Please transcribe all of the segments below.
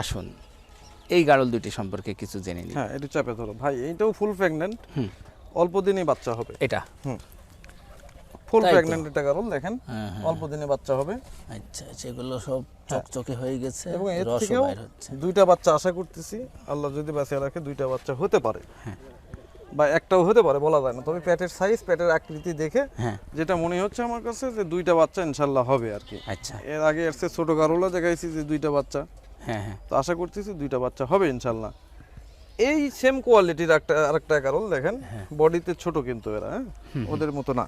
আসুন। এই গাড়ল দুটি সম্পর্কে কিছু জেনে নিই। হ্যাঁ এটা চাপে ধরো। ভাই এইটাও ফুল প্রেগনেন্ট হুম। অল্প দিনেই বাচ্চা হবে। এটা? ফুল তাই তো। প্রেগনেন্ট এটা কারণ দেখেন। হ্যাঁ, হ্যাঁ। অল্প দিনে বাচ্চা হবে। আচ্ছা সেগুলো সব চকচকে হয়ে গেছে এবং এর থেকেও দুইটা বাচ্চা আশা করতেছি আল্লাহ যদি বাঁচিয়ে রাখে দুইটা বাচ্চা হতে পারে। হ্যাঁ। বা একটাও হতে পারে বলা যায় না। তবে পেটের সাইজ পেটের আকৃতি দেখে হ্যাঁ। যেটা মনে হচ্ছে আমার কাছে যে দুইটা বাচ্চা ইনশাল্লাহ হবে আর কি। আচ্ছা। এর আগে এসছে ছোট গারোলা দেখাইছি যে দুইটা বাচ্চা। হ্যাঁ হ্যাঁ। তো আশা করতেছি দুইটা বাচ্চা হবে ইনশাল্লাহ। এই সেম কোয়ালিটির একটা আরেকটা কারণ দেখেন হ্যাঁ। বডিতে ছোট কিন্তু এরা হ্যাঁ? ওদের মতো না।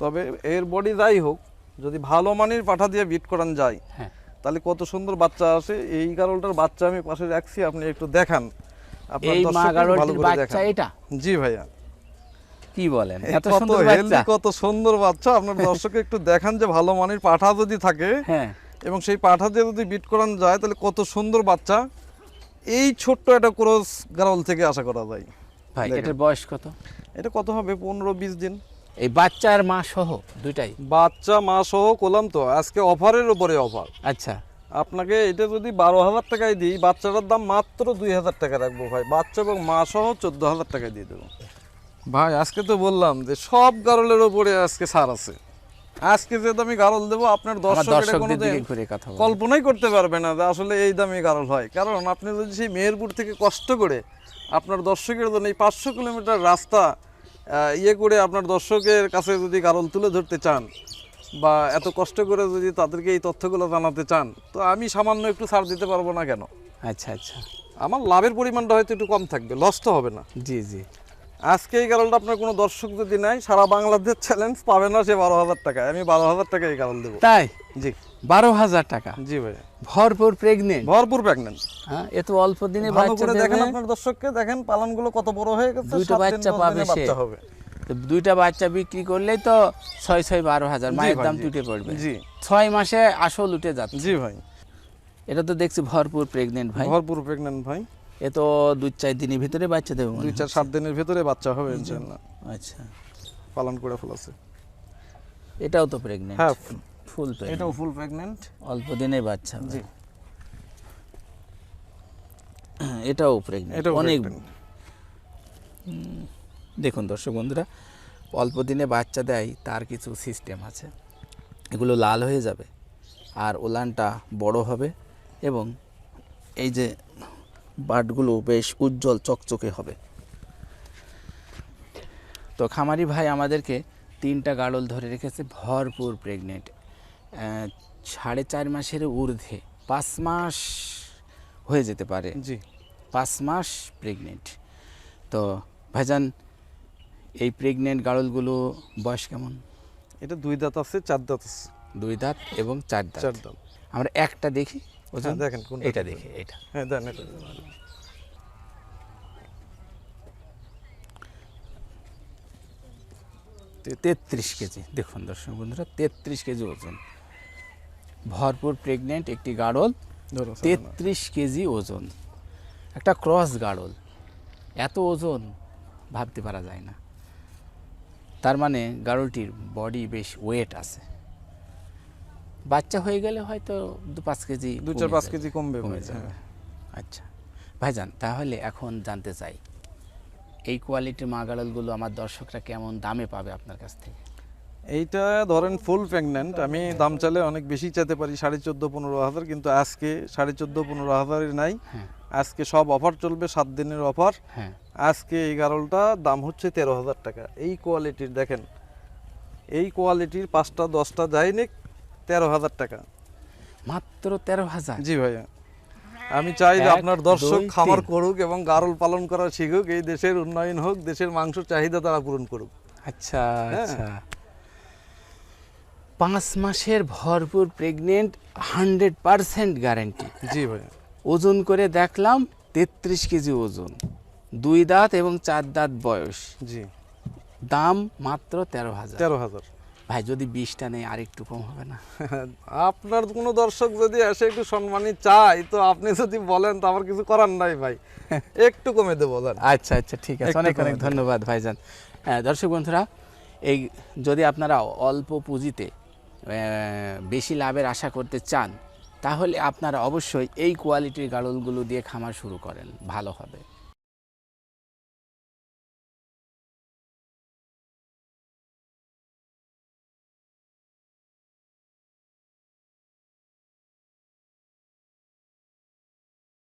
তবে এর বডি যাই হোক যদি ভালো মানের পাঠা দিয়ে বিট করান যায় তাহলে কত সুন্দর বাচ্চা আসে। এই গারলটার বাচ্চা আমি পাশে রাখছি আপনি একটু দেখান। আপনার বাচ্চা এটা? জি ভাইয়া। কি বলেন? এত কত সুন্দর বাচ্চা। কত সুন্দর বাচ্চা। আপনার দর্শকে একটু দেখান যে ভালো মানের পাঠা যদি থাকে হ্যাঁ। এবং সেই পাঠা দিয়ে যদি বিট করানো যায় তাহলে কত সুন্দর বাচ্চা। এই ছোট্ট একটা ক্রস গারল থেকে আশা করা যায়। ভাই। এটার বয়স কত? এটা কত হবে? পনেরো বিশ দিন। এই বাচ্চা আর মা সহ দুইটাই? বাচ্চা মা সহ করলাম তো। আজকে অফারের উপরে অফার। আচ্ছা। আপনাকে এটা যদি বারো হাজার টাকায় দিই বাচ্চাটার দাম মাত্র দুই হাজার টাকা রাখব ভাই। বাচ্চা এবং মা সহ চোদ্দ হাজার টাকায় দিয়ে দেবো। ভাই আজকে তো বললাম যে সব গারলের উপরে আজকে ছাড় আছে। আজকে যে দামি গারল দেবো আপনার আমার দর্শক এটা দর্শকদের কোনোদিন দিকে ঘুরে কথা কল্পনাই করতে পারবে না যে আসলে এই দামে গারল হয়। কারণ আপনি যদি সেই মেহেরপুর থেকে কষ্ট করে আপনার দর্শকের জন্য এই পাঁচশো কিলোমিটার রাস্তা ইয়ে করে আপনার দর্শকের কাছে যদি গারল তুলে ধরতে চান বা এত কষ্ট করে যদি তাদেরকে এই তথ্যগুলো জানাতে চান তো আমি সামান্য একটু ছাড় দিতে পারব না কেন? আচ্ছা আচ্ছা। আমার লাভের পরিমাণটা হয়তো একটু কম থাকবে লস তো হবে না। জি জি। আজকে এই গারলটা আপনার কোনো দর্শক যদি নেয় সারা বাংলাদেশ চ্যালেঞ্জ পাবে না সে বারো হাজার টাকায়। আমি বারো হাজার টাকায় এই গারল দেবো। তাই? জি। বারো হাজার টাকা? জি ভাই ভরপুর প্রেগনেন্ট ভরপুর প্রেগনেন্ট হ্যাঁ এত অল্প দিনে বাচ্চা দেখেন আপনার দর্শককে দেখেন পালনগুলো কত বড় হয়ে গেছে দুইটা বাচ্চা পাবে সে। হবে। দুইটা বাচ্চা বিক্রি করলেই তো ছয় ছয় বারো হাজার মায়ের দাম। টুটে পড়বে। জি। ছয় মাসে আসল উঠে যাচ্ছে। জি ভাই। এটা তো দেখছি ভরপুর প্রেগনেন্ট ভাই। ভরপুর প্রেগনেন্ট ভাই। এ তো দুই চার দিনের ভিতরে বাচ্চা দেবে দুই চার সাত দিনের ভিতরে বাচ্চা হবে ইনশাআল্লাহ আচ্ছা। পালন করে ফেলাছে এটাও তো প্রেগনেন্ট হ্যাঁ ফুল। এটাও ফুল প্রেগনেন্ট অল্প দিনে বাচ্চা। জি। এটাও প্রেগনেন্ট অনেক দেখুন দর্শক বন্ধুরা অল্প দিনে বাচ্চা দেয় তার কিছু সিস্টেম আছে। এগুলো লাল হয়ে যাবে আর ওলানটা বড় হবে এবং এই যে বাটগুলো বেশ উজ্জ্বল চকচকে হবে। তো খামারি ভাই আমাদেরকে তিনটা গাড়ল ধরে রেখেছে ভরপুর প্রেগনেন্ট সাড়ে চার মাসের ঊর্ধ্বে পাঁচ মাস হয়ে যেতে পারে। জি। পাঁচ মাস প্রেগনেন্ট তো ভাইজান এই প্রেগনেন্ট গাড়লগুলো বয়স কেমন? এটা দুই দাঁত আছে চার দাঁত আছে। দুই দাঁত এবং চার দাঁত। চার দাঁত। আমরা একটা দেখি। ওজন হ্যাঁ, দেখেন এটা। দেখি এটা। হ্যাঁ দেন এটা। তেত্রিশ কেজি দেখুন দর্শক বন্ধুরা তেত্রিশ কেজি ওজন। ভরপুর প্রেগনেন্ট একটি গাড়ল তেত্রিশ কেজি ওজন। একটা ক্রস গাড়ল এত ওজন ভাবতে পারা যায় না। তার মানে গাড়লটির বডি বেশ ওয়েট আছে। বাচ্চা হয়ে গেলে হয়তো দু পাঁচ কেজি দু চার পাঁচ কেজি কমবে কমে ভাই, যাবে। আচ্ছা ভাইজান তাহলে এখন জানতে চাই এই কোয়ালিটির মা গাড়লগুলো আমার দর্শকরা কেমন দামে পাবে আপনার কাছ থেকে? এইটা ধরেন ফুল প্রেগনেন্ট আমি দাম চাইলে অনেক বেশি চাইতে পারি সাড়ে চোদ্দ পনেরো হাজার কিন্তু আজকে সাড়ে চোদ্দ পনেরো হাজারের নাই। হ্যাঁ। আজকে সব অফার চলবে সাত দিনের অফার হ্যাঁ। আজকে এই গারলটা দাম হচ্ছে তেরো হাজার টাকা। এই কোয়ালিটির দেখেন এই কোয়ালিটির পাঁচটা দশটা যায়নি তেরো হাজার টাকা। মাত্র তেরো হাজার? জি ভাইয়া। আমি চাই যে আপনার দর্শক খামার করুক এবং গারল পালন করা শিখুক এই দেশের উন্নয়ন হোক দেশের মাংস চাহিদা তারা পূরণ করুক। আচ্ছা হ্যাঁ। আচ্ছা। পাঁচ মাসের ভরপুর প্রেগনেন্ট হান্ড্রেড পারসেন্ট গ্যারেন্টি জি ভাইয়া। ওজন করে দেখলাম তেত্রিশ কেজি ওজন। দুই দাঁত এবং চার দাঁত বয়স। জি। দাম মাত্র তেরো হাজার। তেরো হাজার। ভাই যদি বিশটা নেই আর একটু কম হবে না। আপনার কোনো দর্শক যদি এসে একটু সম্মানী চাই তো আপনি যদি বলেন তো আমার কিছু করার নাই ভাই। একটু কমে দেবো বলেন। আচ্ছা আচ্ছা ঠিক আছে। অনেক অনেক। ধন্যবাদ ভাইজান। হ্যাঁ, দর্শক বন্ধুরা এই যদি আপনারা অল্প পুঁজিতে বেশি লাভের আশা করতে চান তাহলে আপনারা অবশ্যই এই কোয়ালিটির গাড়লগুলো দিয়ে খামার শুরু করেন। ভালো হবে।